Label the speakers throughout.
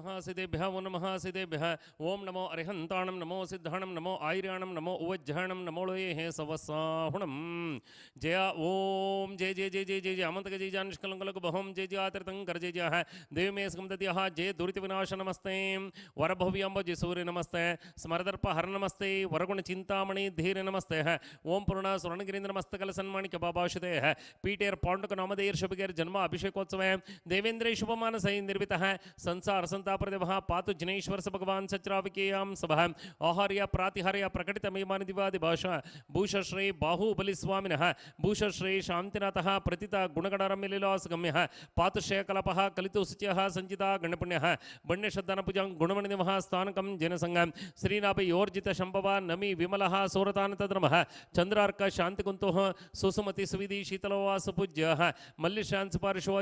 Speaker 1: नमः सिद्धेभ्यः वो नमः सिद्धेभ्यः ओम नमो अरिहन्ताणं, नमो सिद्धाणं, नमो आयर्याणं नमो उवज्जाणं नमो लोये सवसाहुणं जय ओम। जय जय जय जय जय जय। अमंतक जय जय निष्कलंकलक बहम। जय जय आतरतंकर जय जय। है देव में स्कमदत्यः जय दुरित विनाश नमस्ते। वरभव्यंब जय सूर्य नमस्ते। स्मरदर्प हर नमस्ते। वरगुण चिंतामणि धीर नमस्ते। है ओम पूर्ण स्वर्णगिरीन्द्र मस्तकल है पीटेर पौंडक नामदेर शुभगेर जन्म अभिषेकोत्सव। देवेंद्र शुभमान सही निर्मित है संसार संताप्रदेव पातु जिनेश्वर स भगवान सच्राविकेयाम सभा। आहार्य, प्रातिहार्य प्रकटित महिमान दिवादि भाषा। भूषश्री बाहुबलि स्वामिन भूषश्री शांतिनाथ प्रतित गुणगणरम्यलीलास गम्य पातुषय कलप कलितु शुच्य संचिता गणपुण्य। बण्यश्रद्धन पूजा गुणमणिनिव, स्थानकं जनसंगम श्रीनाभ योर्जित शंभव, नमी विमल, सौरतान तद्रम। चंद्रार्क शांतिकुंतु सुसुमति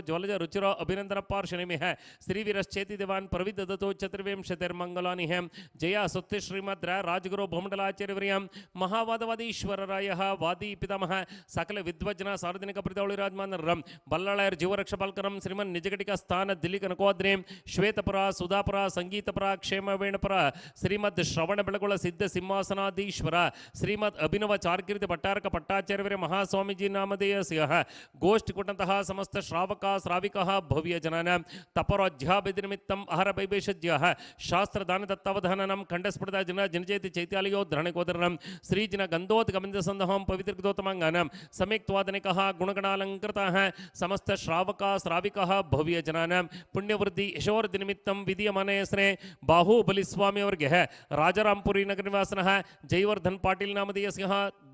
Speaker 1: ज्वलज, रुचिर अभिनंदन पार्श्वनिमि है श्रीवीरश्चेति ಪ್ರವಿದದತೋ ಚತುರ್ವಿಂಶತಿರ್ಮಂಗಲಾನಿಹ. ಜಯ ಸುತ್ತಿ ಶ್ರೀಮದ್ರ ರಾಜಗುರು ಭೌಮಂಡಲಾಚಾರ್ಯವರಿಯ ಮಹಾವಾದವಾದೀಶ್ವರರಾಯ ವಾದಿ ಪಿತಾಮಹ. ಸಕಲ ವಿದ್ವಜ್ಜನ ಸಾರ್ವಜನಿಕ ಪ್ರತಿವಳಿರಾಜಮಾನರ ಬಲ್ಲಳಯರ್ ಜೀವರಕ್ಷ ಪಾಲ್ಕರಂ ಶ್ರೀಮನ್ ನಿಜಘಟಿಕ ಸ್ಥಾನ ದಿಲ್ಲಿ ಕನಕೋದ್ರಿ ಶ್ವೇತಪುರ, ಸುಧಾಪುರ, ಸಂಗೀತಪುರ ಕ್ಷೇಮ ವೇಣಪುರ ಶ್ರೀಮದ್ ಶ್ರವಣ ಬೆಳಗೊಳ ಸಿದ್ಧ ಸಿಂಹಾಸನಾದೀಶ್ವರ ಶ್ರೀಮದ್ ಅಭಿನವ ಚಾರ್ಕೀರ್ತಿ ಭಟ್ಟಾರಕ ಪಟ್ಟಾಚಾರ್ಯವರ ಮಹಾಸ್ವಾಮೀಜಿ ನಾಮಧೇಯ ಸಿಂಹ. ಗೋಷ್ಠಿ ಕೊಟ್ಟಂತಹ ಸಮಸ್ತ ಶ್ರಾವಕ, ಶ್ರಾವಿಕ ಭವ್ಯ ಜನನ. ತಪರೋಧ್ಯಾಭಿನಿಮಿತ್ತಂ ಅಹರ ಬೈಬೇಷಜ್ಯ ಶಾಸ್ತ್ರ ದಾನ ದತ್ತಾವಧಾನಂ ಖಂಡಸ್ಫುಟದ ಜನ ಜನಜೇತಿ ಚೈತ್ಯಾಲಯೋ ಧರಣಕೋದರಂ ಶ್ರೀಜಿನ ಗಂಧೋತ್ ಗಮನಿತ ಸಂದಹಂ ಪವಿತ್ರ ಗೀತೋತ್ತಮಾಂಗಾನಂ ಸಮೇಕ್ವಾದನಿಕಃ ಗುಣಗಣಾಲಂಕೃತಃ ಸಮಸ್ತ ಶ್ರಾವಕ ಶ್ರಾವಿಕಃ ಭವ್ಯ ಜನಾನ ಪುಣ್ಯವೃದ್ಧಿ ಯಶೋವೃದ್ಧಿ ನಿಮಿತ್ತಂ ವಿಧಿಯಮಾನ ಹೆಸರೇ ಬಾಹುಬಲಿ ಸ್ವಾಮಿ ಅವರಿಗೆ ರಾಜರಾಂಪುರಿ ನಗರ ನಿವಾಸನಃ ಜಯವರ್ಧನ್ ಪಾಟೀಲ್ ನಾಮಧೇಯಸ್ಯ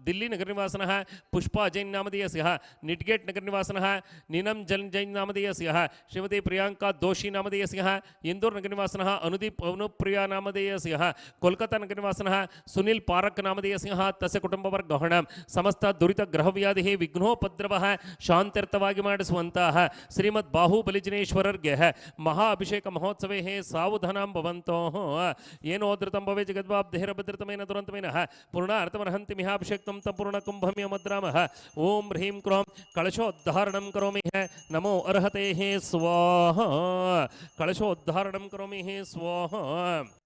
Speaker 1: दिल्ली नगर निवासनः पुष्पा जैन नामधेयस्यः निटगेट नगर निवासनः नीनम जन जैन नामधेयस्यः श्रीमती प्रियांका दोषी नामधेयस्यः इंदौर नगर निवासनः अनुदीप अनुप्रिया नामधेयस्यः कोलकाता नगर निवासनः सुनील पारक नामधेयस्यः तस्य ಕುಟುಂಬವರ್ಗಹಣ ಸಮಸ್ತ ದುರಿತ ಗ್ರಹವ್ಯಾಧಿ ವಿಘ್ನೋಪದ್ರವ ಶಾಂತ್ಯರ್ಥವಾಗಿ ಮಾಡಿಸುವಂತಹ ಶ್ರೀಮದ್ ಬಾಹುಬಲಿಜಿನೇಶ್ವರರ್ಗೆ ಮಹಾ ಅಭಿಷೇಕ ಮಹೋತ್ಸವೇ ಸಾವುಧಾನಾಂ ಭವಂತೋ ಏನೋ ಧೃತಂ ಭವೆ ಜಗದ್ವಾಬ್ಧೇರ ಭದ್ರತಮೇನ ದುರಂತಮೇನ ಪೂರ್ಣಾರ್ಥಮರ್ಹಂತಿ ಮಿಹಾಭಿಷೇಕ್ತಂ ತ ಪೂರ್ಣ ಕುಂಭಮ್ಯ ಮದ್ರಾಮಃ पूर्णकं तपूर्णकं भम्यमद्रामः ॐ ह्रीं क्रों कलशोद्धारण कौमी है। नमो अर्हते हे स्वाहा। कलशोद्धारण कौमी हे स्वाहा।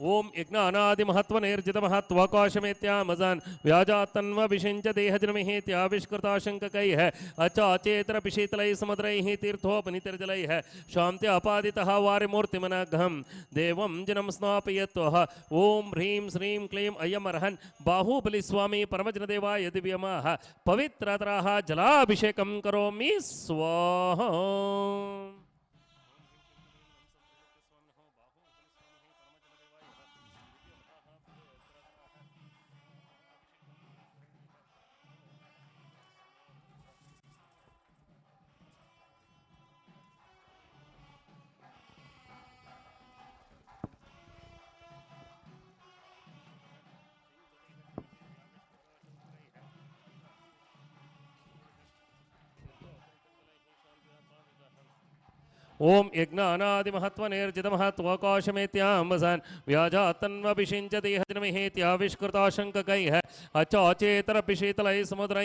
Speaker 1: ओम यज्ञादि महत्व निर्जित महत्वाकाशमेत्यामजान व्याजातन्व विषिंच देहजनमेत्याविष्कृता शंकक अचाचेतर पिशीतल समुद्र तीर्थोपनीतिर्जल शांति अपादिता वारिमूर्तिमनाघम देव जिनम स्नापय ओं ह्रीं श्री क्लीं अयमर्हन बाहूबलिस्वामी परमजनदेवाय दिव्यम पवित्रतरा जलाभिषेक कौमी स्वाह। ओम यज्ञनादिमहत्वर्जित महत्वाकाशमेतियांबसन व्याजातन्विषिंचतीहद्रमेतियाविष्कृताशंक अचाचेतर पिशीतल समुद्र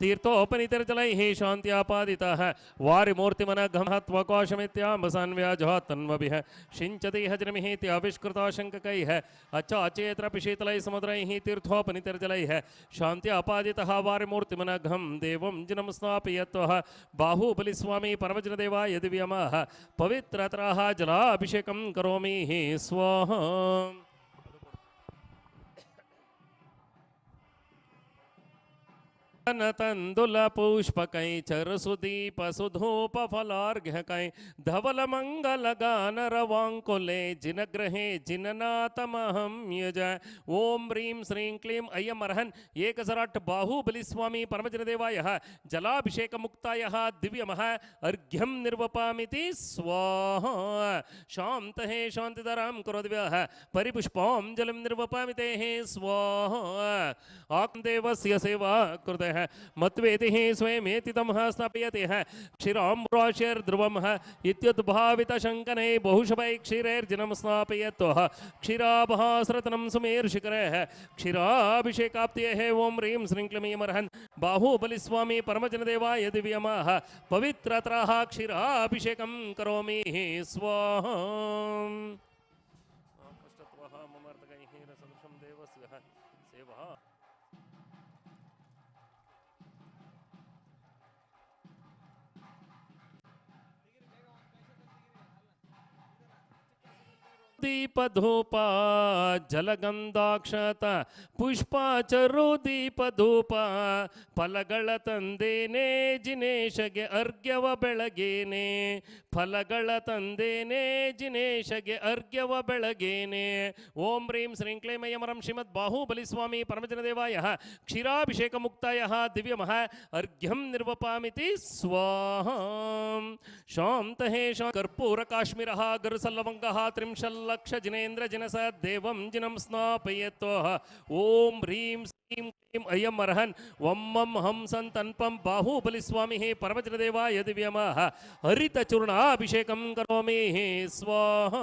Speaker 1: तीर्थोपनीतिर्जल शांतिपादिता वारी मूर्तिमन गहत्वाकाशमेतियांबसन व्याजातन्वि शिंचतीहद्रमेतियाविष्कृताशंक अचाचेतर पिशीतल समुद्र तीर्थोपनीतिर्जल शांतिपादिता वारी मूर्तिमन घं देंजनम स्नापय बाहूबलिस्वामी परमजनदेवा यदि पवित्रतरः जलाभिषेकं करोमि स्वाहा। तन तंदुल पुष्पक चरसुदीप सुधूप फलाघ्यक धवल मंगल गानरवांकुले जिनग्रहे जिननातमहम यज ओं ह्रीं श्रीं क्लीं अयमर्हन एकसराट बाहूबलिस्वामी परमजनदेवाय जलाभिषेक मुक्ताय दिव्यम अर्घ्यम निर्वपाती स्वाहा। शांत हे शांतिदरा कुरो दिव्य परिपुष्पाजलि निर्वपाते हे स्वाहा। आत्मदेव सेवा कृदय मत्वेति स्वयं स्वयमेतितं स्थापयति क्षीराम्बुराशेर् ध्रुवं इत्युद्भावितशङ्कने बहुशभै क्षीरैर्जनं स्थापयत्व। क्षीराभहास्रतनं सुमेर्शिखरः क्षीराभिषेका ओं ह्रीं श्रृङ्क्लमीमर्हन्। बाहूबलिस्वामी परमजनदेवाय दिव्यमाः। पवित्रत्राः क्षीराभिषेकं करोमि स्वाहा। कष्टत्वः मम अर्धकैः रसदृशं सेवा ದೀಪಧೂಪ ಜಲಗಂಧಾಕ್ಷತ ಪುಷ್ಪಾಚರು ದೀಪಧೂಪ ಫಲಗಳ ತಂದೇನೆ ಜಿನೇಶಗೆ ಅರ್ಘ್ಯವ ಬೆಳಗೇನೆ. ಫಲಗಳ ತಂದೇನೆ ಜಿನೇಶಗೆ ಅರ್ಘ್ಯವ ಬೆಳಗೇನೆ ಓಂ ಹ್ರೀಂ ಶ್ರೀಂ ಕ್ಲೈಮಯಮರಂ ಶ್ರೀಮದ್ ಬಾಹುಬಲಿ ಸ್ವಾಮಿ ಪರಮಜನದೇವಾಯ ಕ್ಷೀರಾಭಿಷೇಕ ಮುಕ್ತಾಯ ದಿವ್ಯಮಃ ಅರ್ಘ್ಯಂ ನಿರ್ವಪಾಮಿತಿ ಸ್ವಾಹ ಶಾಂತಹೇ ಶಾ ಕರ್ಪೂರ ಕಾಶ್ಮೀರ ಗರುಸಲ್ಲವಂಗ ತ್ರಿಂಶಲ್ಲಕ್ಷ ಜಿನೇಂದ್ರ ಜಿನಸ ದೇವಂ ಜಿನಂ ಸ್ನಾಪಯತ್ವ ಓಂ ಹ್ರೀಂ ह्रीं क्लीं अयम् अर्हन् वं मं हं सन् तन्पं बाहुबलिस्वामिः परमचरदेवा यदिव्यमः हरितचूर्णाभिषेकं करोमि स्वाहा।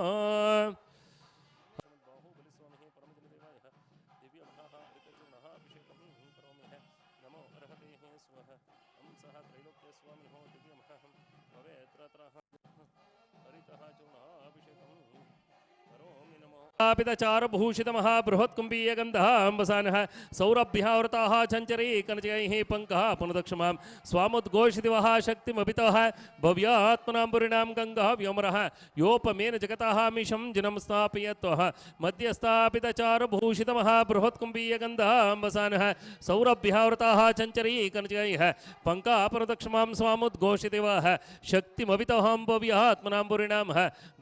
Speaker 1: महाबृहत्कुम्भीयगन्धः अम्बसानः सौरभ्यावृताः चञ्चरै कनचैः पङ्कः पुनदक्षमां स्वामुद्घोषितिवः शक्तिमभितः भव्यात्मनाम्बुरिणां गङ्गः व्योमरः योपमेन जगतः मिशं जिनं स्थापयत्वः मध्यस्थापितचारभूषितमः बृहत्कुम्भीयगन्धः अम्बसानः सौरभ्यावृताः चञ्चरै कनचैः पङ्कः पुनदक्षमां स्वामुद्घोषितिवः शक्तिमभितः भव्यात्मनाम्बुरिणां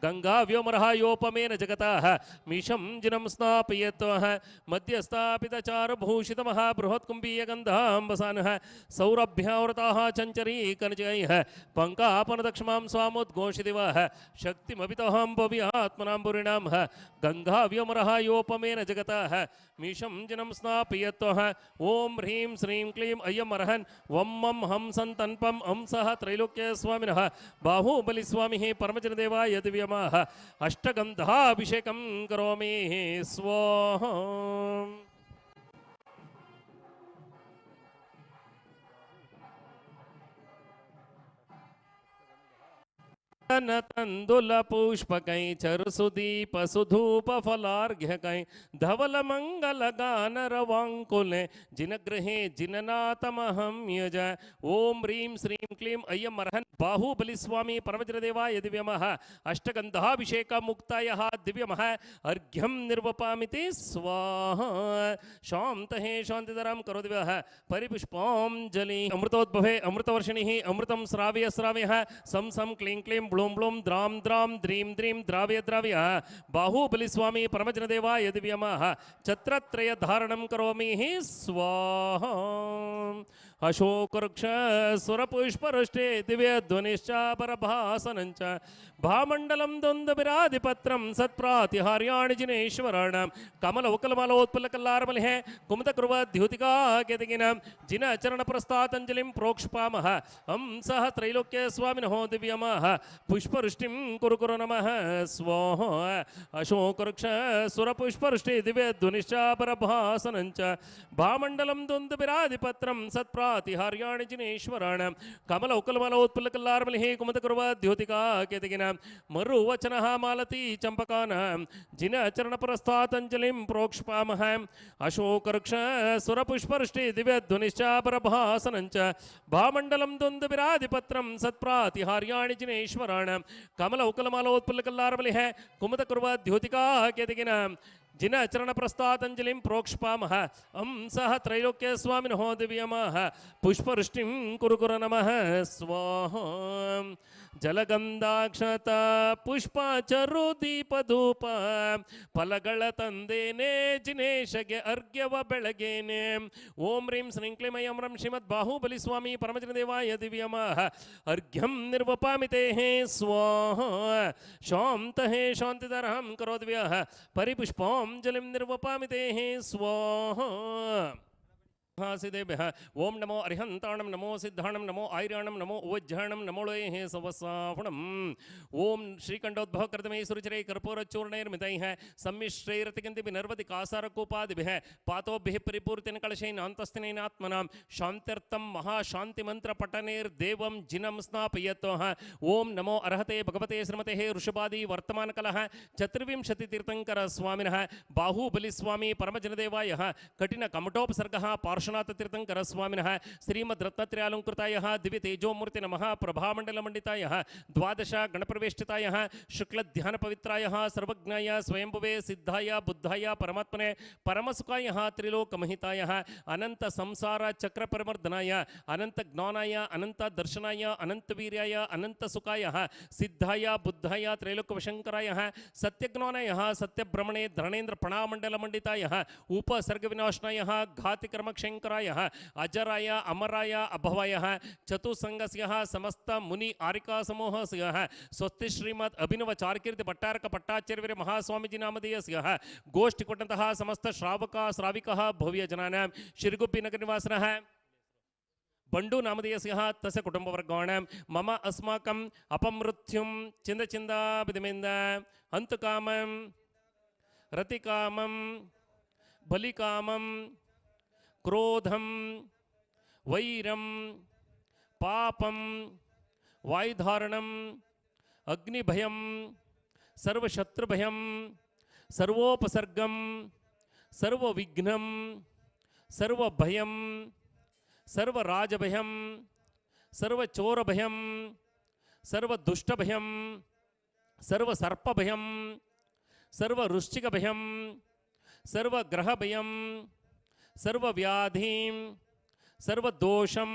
Speaker 1: गङ्गा व्योमरः योपमेन जगतः मीशं जिनं स्नापयत्वः मध्यस्थापितचारभूषितमः बृहत्कुम्भीयगन्धाम्बसानः सौरभ्यावृताः चञ्चरी कनचैः पङ्कापनदक्षमां स्वामुद्घोषिदिवः शक्तिमभितोऽहं भव्यात्मनाम्बुरिणां गङ्गाव्योमरः योपमेन जगतः, मीशं जिनं स्नापयत्वः ॐ ह्रीं श्रीं क्लीं अयमर्हन् वं मं हंसं तन्पम् हंसः त्रैलोक्यस्वामिनः, बाहुबलिस्वामिः परमजनदेवाय दिव्यमाः, अष्टगन्धाभिषेकं करोमि स्वाहा తందుల పుష్పకై చరుసుదీప సుధూప ఫలార్ఘ్యకై ధవల మంగళ గానరవాంకులే జినగృహే జిననాథమహం యజ ఓం హ్రీం శ్రీం క్లీం అయ్యం అర్హన్ బాహుబలి స్వామి పరమజనదేవాయ దివ్యమః అష్టగంధాభిషేక ముక్తాయ దివ్యమః అర్ఘ్యం నిర్వపామితి స్వాహ శాంతహే శాంతిధరం కరో దివ్యః పరిపుష్పాంజలి అమృతోద్భవే అమృతవర్షిణి అమృతం శ్రావ్య శ్రావ్య సం సం క్లీం క్లీం బ్లూం ப்ளூம் ப்ளூம் திராம் திராம் த்ரீம் த்ரீம் திராவிய திராவிய பாஹுபலி சுவாமி பரமஜனதேவா எதுவியமாக சத்திரத்ரய தாரணம் கரோமி ஸ்வாஹா अशोकवृक्ष सुरपुष्परुष्टे दिव्यध्वनिश्च परभासनञ्च भामण्डलं द्वन्द्वविराधिपत्रं, सत्प्रातिहार्याणि जिनेश्वराणां। कमलवकलमलोत्पलकल्लारमलिः हम सह त्रैलोक्य स्वामी नो दिव्यम। पुष्पवृष्टिं कुरुकुरु नमः। स्वः अशोकवृक्ष, सुरपुष्पवृष्टि, दिव्य ध्वनिश्चापरभासनं च। भामण्डलं द्वन्द्विराधिपत्रं सत्प्रातिहार्याणि जिनेश्वराण। कमलौकलमलोत्पुल्लकल्लार्मलिः कुमुदकुर्वद्योतिका केतकिन मरुवचनः, मालती चम्पकान् जिनचरणपुरस्तातञ्जलिं प्रोक्षपामः। अशोकवृक्ष, सुरपुष्पवृष्टि, दिव्य ध्वनिश्चापरभासनं च। भामण्डलं द्वन्द्विराधिपत्रं सत्प्रातिहार्याणि जिनेश्वराण। అశోకవృక్ష సురపుష్పవృష్టి దివ్యధ్వనిశ్చాపరభాసనంచ భామండలం దొందవిరాధిపత్రం సత్ప్రాతిహార్యాణి జినేశ్వరాణం కమల ఉకలమాలోత్పలకల్లారమలిహ కుమత కుర్వ ద్యోతికా दिनाचरण प्रस्तांजलि प्रोक्षा अं हंस त्रैलोक्यस्वामीन हो दिव्यम। पुष्पवृष्टि कुरकुर नम। स्वाह। जलगंधाक्षता पुष्पाचरुदीपूप फल तंदे जिनेश अर्घ्यव बेगेने ओं ह्रीं श्रृंक्लीमय रं श्रीमद्बाहुबलीस्वामी परमजनदेवाय दिव्यम। अर्घ्यम निर्वपाते हे स्वाह। शांत हे शांतिदर हम करो दिव्य। परिपुष्पा ॐ निर्वपा निर्वपामि स्वाहा। सिदेभ्यः ॐ नमो अरिहन्ताणं, नमो सिद्धाणं, नमो आर्याणं नमो उवज्जाणं नमो लोये सवसाहुणम् ॐ श्रीकण्ठोद्भव कर्दमे सुरुचिरै कर्पूरचूर्णैर्मितैः, सम्मिश्रैरतिकन्तिभिः नर्वति कासारकूपादिभिः पातोभिः परिपूर्तिन कलशैनान्तस्तिनैनात्मनां शान्त्यर्थं महाशान्तिमन्त्रपठनैर्देवं जिनं स्नापयत्वः। ॐ नमो अर्हते भगवते श्रीमतेः ऋषभादि वर्तमानकलः चतुर्विंशतितीर्थङ्कर स्वामिनः बाहुबलिस्वामी परमजनदेवायः कठिनकमठोपसर्गः पार्श्वनाथतीर्थङ्कर स्वामिनः श्रीमद्रत्नत्रयालङ्कृतायः दिव्यतेजोमूर्ति नमः प्रभामण्डलमण्डितायः द्वादश गणप्रवेष्टितायः शुक्लध्यानपवित्रायः, सर्वज्ञाय, स्वयंभुवे सिद्धाय, बुद्धाय, परमात्मने परमसुखायः, त्रिलोकमहितायः अनन्तसंसारचक्रपरिमर्दनाय अनन्तज्ञानाय, अनन्तदर्शनाय, अनन्तवीर्याय, अनन्तसुखायः, सिद्धाय, बुद्धाय त्रैलोक्यवशङ्करायः सत्यज्ञानायः, सत्यभ्रमणे धरणेन्द्रपणामण्डलमण्डितायः, उपसर्गविनाशनायः घातिकर्मक्षङ्करायः अजराय, अमराय, अभवयः, चतुसङ्गस्य, समस्त मुनि आरिकासमूहस्य स्वस्ति श्रीमद् अभिनव चारकीर्ति भट्टारक भट्टाचार्य महास्वामीजी नामधेयस्य गोष्ठिकुटतः समस्त श्रावक, श्राविकः भव्यजनानां शिरगुब्बिनगरनिवासिनः बण्डु नामधेयस्य, तस्य कुटुम्बवर्गाणां, मम अस्माकम् अपमृत्युं चिन्दचिन्दाभिदमेन्द हन्तुकामं, रतिकामं, बलिकामं क्रोधं, वैरं, पापं वायुधारणम् अग्निभयं, सर्वशत्रुभयं, सर्वोपसर्गं, सर्वविघ्नं, सर्वभयं, सर्वराजभयं, सर्वचोरभयं, सर्वदुष्टभयं, सर्वसर्पभयं, सर्ववृश्चिकभयं, सर्वग्रहभयं सर्वव्याधिं, सर्वदोषं,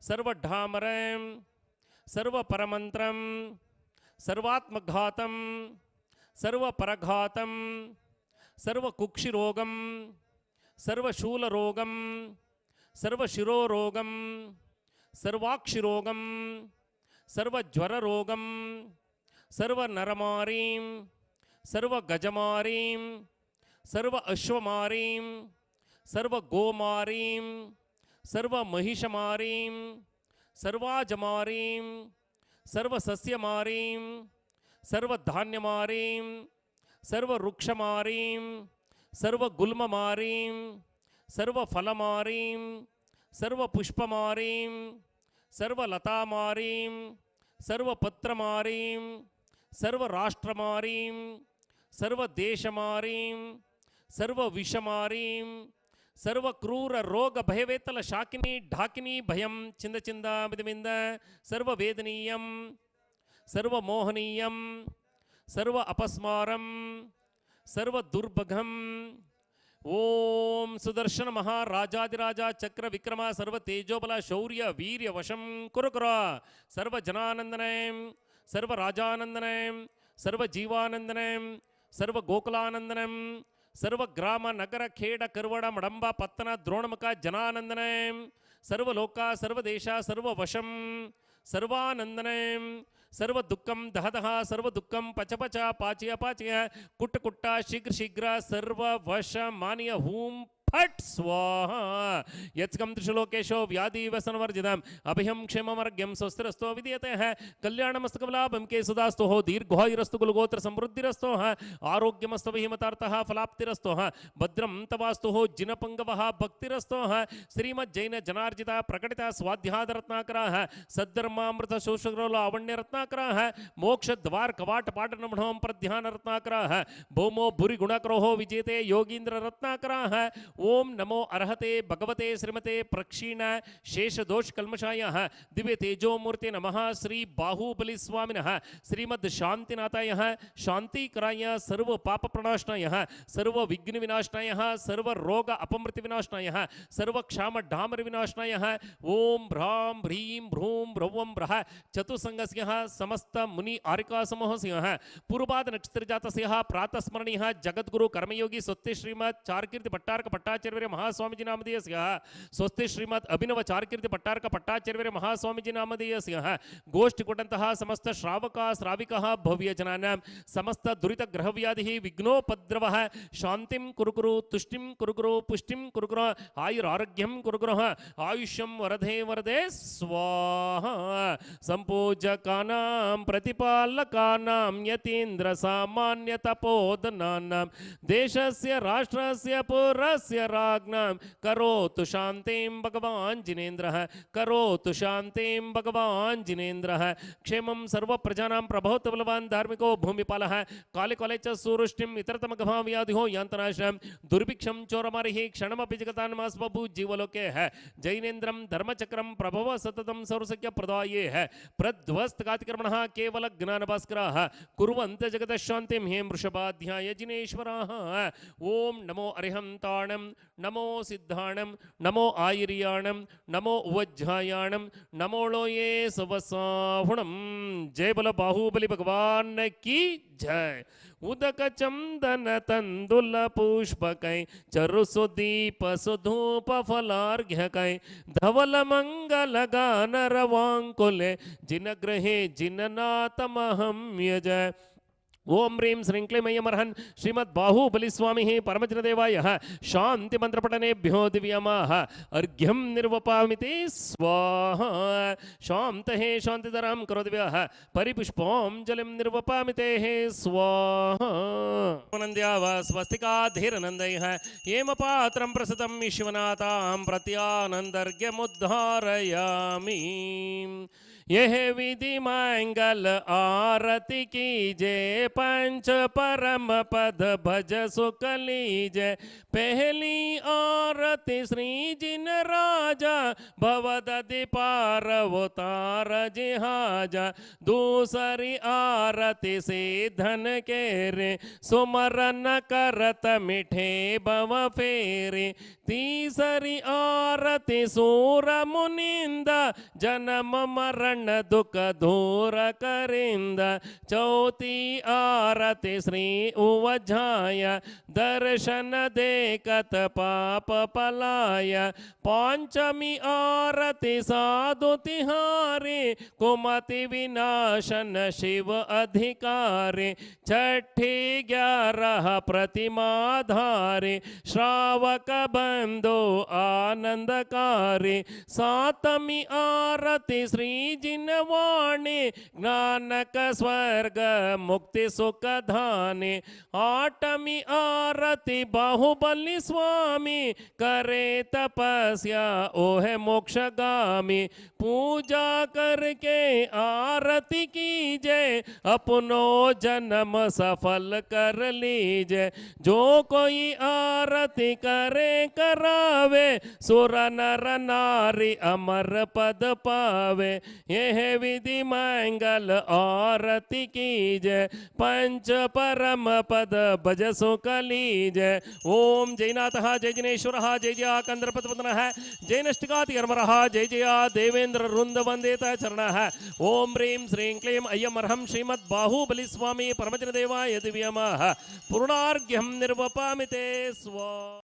Speaker 1: सर्वढामरं, सर्वपरमन्त्रं, सर्वात्मघातं, सर्वपरघातं, सर्वकुक्षिरोगं, सर्वशूलरोगं, सर्वशिरोरोगं, सर्वाक्षिरोगं, सर्वज्वररोगं, सर्वनरमारीं, सर्वगजमारीं सर्व अश्वमारीं सर्वगोमारीं सर्वमहिषमारीं सर्वाजमारीं सर्वसस्यमारीं सर्वधान्यमारीं सर्ववृक्षमारीं सर्वगुल्ममारीं सर्वफलमारीं सर्वपुष्पमारीं सर्वलतामारीं सर्वपत्रमारीं सर्वराष्ट्रमारीं सर्वदेशमारीं सर्वविषमारीं ಸರ್ವ ಕ್ರೂರ ರೋಗ ಭಯವೇತಲ ಶಾಕಿನಿ ಢಾಕಿನಿ ಭಯಂ ಚಿಂದ ಚಿಂದಾಬಿದಮಿಂದ ಸರ್ವ ವೇದನೀಯಂ ಸರ್ವ ಮೋಹನೀಯಂ ಸರ್ವ ಅಪಸ್ಮಾರಂ ಸರ್ವ ದುರ್ಭಗಂ ಓಂ ಸುದರ್ಶನ ಮಹಾರಾಜಾದಿರಾಜ ಚಕ್ರ ವಿಕ್ರಮ ಸರ್ವ ತೇಜೋಬಲ ಶೌರ್ಯ ವೀರ್ಯ ವಶಂ ಕುರುಕುರ ಸರ್ವ ಜನಾನಂದನೆ ಸರ್ವ ರಾಜಾನಂದನೆ ಸರ್ವ ಜೀವಾನಂದನೆ ಸರ್ವ ಗೋಕುಲಾನಂದನಂ ಸರ್ವ ಗ್ರಾಮ ನಗರ ಖೇಡ ಕರ್ವಡ ಮಡಂಬ ಪತ್ತನ ದ್ರೋಣಮಕ ಜನಾನಂದನೆ ಸರ್ವಲೋಕ ಸರ್ವದೇಶ ಸರ್ವವಶಂ ಸರ್ವಾನಂದನೆ ಸರ್ವ ದುಃಖಂ ದಹ ದಹ ಸರ್ವ ದುಃಖಂ ಪಚ ಪಚ ಪಾಚಯ ಪಾಚಯ ಕುಟ್ಟ ಕುಟ್ಟ ಶೀಘ್ರ ಶೀಘ್ರ ಸರ್ವವಶ ಮಾನಿಯ ಹೂಂ फट् स्वाहा। यत्कं त्रिशुलोकेशो व्याधि व्यसनवर्जितम् अभयं क्षेममर्घ्यं स्वस्तिरस्तो विधीयते कल्याणमस्तकलाभं के सुदास्तु हो। दीर्घायुरस्तु कुलगोत्र समृद्धिरस्तो आरोग्यमस्तु हिमतार्थः फलाप्तिरस्तो भद्रं तवास्तु हो। भक्तिरस्तो श्रीमज्जैन जनार्जिता प्रकटित स्वाध्यादरत्नाकराः सद्धर्मामृत शोषग्रो लावण्यरत्नाकराः मोक्षद्वार कवाट पाटनमणों प्रध्यानरत्नाकराः भौमो भूरि गुणकरोः विजेते योगीन्द्र रत्नाकराः ओम नमो अर्हते भगवते श्रीमते प्रक्षीण शेष दोष दिव्य तेजोमूर्ति नम, श्री बाहुबली स्वामिनः, श्रीमद् शांतिनाथाय, शांतिकराय, सर्व पाप प्रणाशनाय सर्व विघ्न विनाशनाय सर्व रोग अपमृति विनाशनाय सर्व क्षाम डामर विनाशनाय ओम भ्रां ह्रीं भ्रूं भ्रवं भ्रः चतुसङ्गस्य, समस्त मुनि आरिका समूहस्य पूर्वाद नक्षत्र जातस्य प्रातस्मरणीय, जगद्गुरु कर्मयोगी सत्य श्रीमत् चारकीर्ति भट्टारक भट्टा पट्टाचार्य महास्वामीजी नामधेयस्य स्वस्ति श्रीमद् अभिनव चारकीर्ति पट्टार्क पट्टाचार्य महास्वामीजी नामधेयस्य गोष्ठिकुटन्तः समस्त श्रावका श्राविकः भव्यजनानां समस्त दुरितग्रहव्याधिः विघ्नोपद्रवः शान्तिं कुरु कुरु तुष्टिं पुष्टिं कुरु कुरु आयुरारोग्यं कुरु कुरु आयुष्यं वरदे वरदे स्वाहा सम्पूजकानां प्रतिपालकानां यतीन्द्रसामान्यतपोदनानां देशस्य राष्ट्रस्य पुरस्य राज्ञां करोतु शान्तिं भगवान् जिनेन्द्रः, करोतु शान्तिं भगवान् क्षेमं सर्वप्रजानां प्रभवतु बलवान् धार्मिको भूमिपालः, काले काले च सुवृष्टिम् इतरतमघभाव्याधिहो यान्तनाश्रयं, दुर्भिक्षं चोरमारिः, क्षणमपि जगतान्मास्वभू जीवलोके। है जैनेन्द्रं धर्मचक्रं प्रभव सततं सर्वसख्य प्रदाये। है प्रध्वस्तकातिकर्मणः केवल ज्ञानभास्कराः। कुर्वन्त जगतशान्तिं हे वृषभाध्याय जिनेश्वराः। ॐ नमो नमो नमो आयर्याणं नमो उवज्झायाणं नमो लोये सवसाहुणं जय बल बाहुबली भगवान की जय। उदक चंदन तंदुल पुष्पकै चरु सुदीप सुधूप फलार्घ्यकै धवल मंगल गान रवांकुले जिन गृहे जिननाथमहं यजय ओम ह्रीं श्रीं क्लीं अयमर्हन् श्रीमद् बाहुबली स्वामी परमजनदेवाय शांति मंत्रपठनेभ्यो दिव्यमाः अर्घ्यं निर्वपामिति स्वाहा शान्ते शान्तिधरां करोदिव्यः परिपुष्पाञ्जलिं निर्वपामि ते स्वाहा। नन्द्या वा यह विधि मंगल आरती कीजे, पंच परम पद भज सुख लीजे। पहली आरती श्री जिन राजा भवदधि पार्वतार जिहाजा। दूसरी आरती से धन के रे सुमरन करत मिठे बव फेरे। तीसरी आरती सूर मुनिंद, जन्म मरण दुख दूर करिंद। चौथी आरती श्री उवझाय दर्शन देखत पाप पलाय। पांचमी आरती साधु तिहारी, कुमति विनाशन शिव अधिकारी। छठी ग्यारह प्रतिमा धारी, श्रावक बंधु आनंदकारी। सातमी आरती श्री जिनवाणी ज्ञानक स्वर्ग, मुक्ति सुख धानी। आठमी आरती, बाहुबली स्वामी। करे तपस्या ओह मोक्षगामी। पूजा करके आरती कीजिए अपनो जन्म सफल कर लीजे। जो कोई आरती करे करावे सुर नर नारी अमर पद पावे यह विधि मंगल आरती कीजय पंच परम पद भज सुख लीजय ओम जयनाथ जय जिनेश्वर जय जया कंद्रपतपतन जय नष्टिकातिकर्मर जय जया देवेंद्र रुंद वंदेत चरण है ओम ह्रीं श्रीं क्लीं अयमर्हं श्रीमद् बाहुबली स्वामी परमजन देवाय दिव्यमः पूर्णार्घ्यं निर्वपामि ते स्व